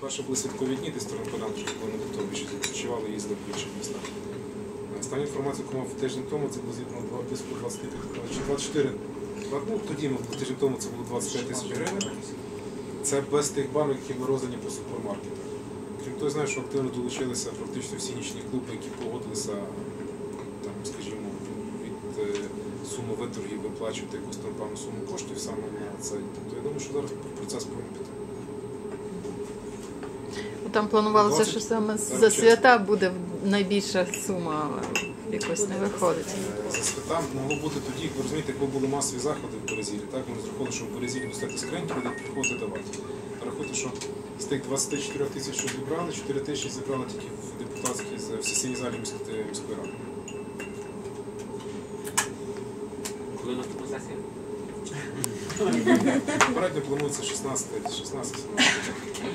Перше були святкові дні, десь ми до того більше відпочивали, їздили в інших містах. Останню інформацію, яку мав тиждень тому, це було зібрано два- близько 20 чи 24. Ну, тоді ми тиждень тому це було 25 тисяч гривень. Це без тих банок, які були роздані по супермаркетах. Крім того, знаю, що активно долучилися практично всі нічні клуби, які погодилися, там, скажімо, від е, суми виторгів виплачувати якусь там певну суму коштів саме на це. Тобто я думаю, що зараз процес повинен піти. Там планувалося, що саме за свята буде найбільша сума, але якось не виходить. За свята могло бути тоді, ви розумієте, якби були масові заходи в Березілі, так ми розраховували, що в Березілі достати скриньки, будуть приходити давати. Рахуйте, що з тих 24 тисяч, що зібрали, 4 тисячі зібрали тільки в депутатській з- в сесійній залі міської міської ради. Коли наступна сесія? Попередньо планується 16, 16 17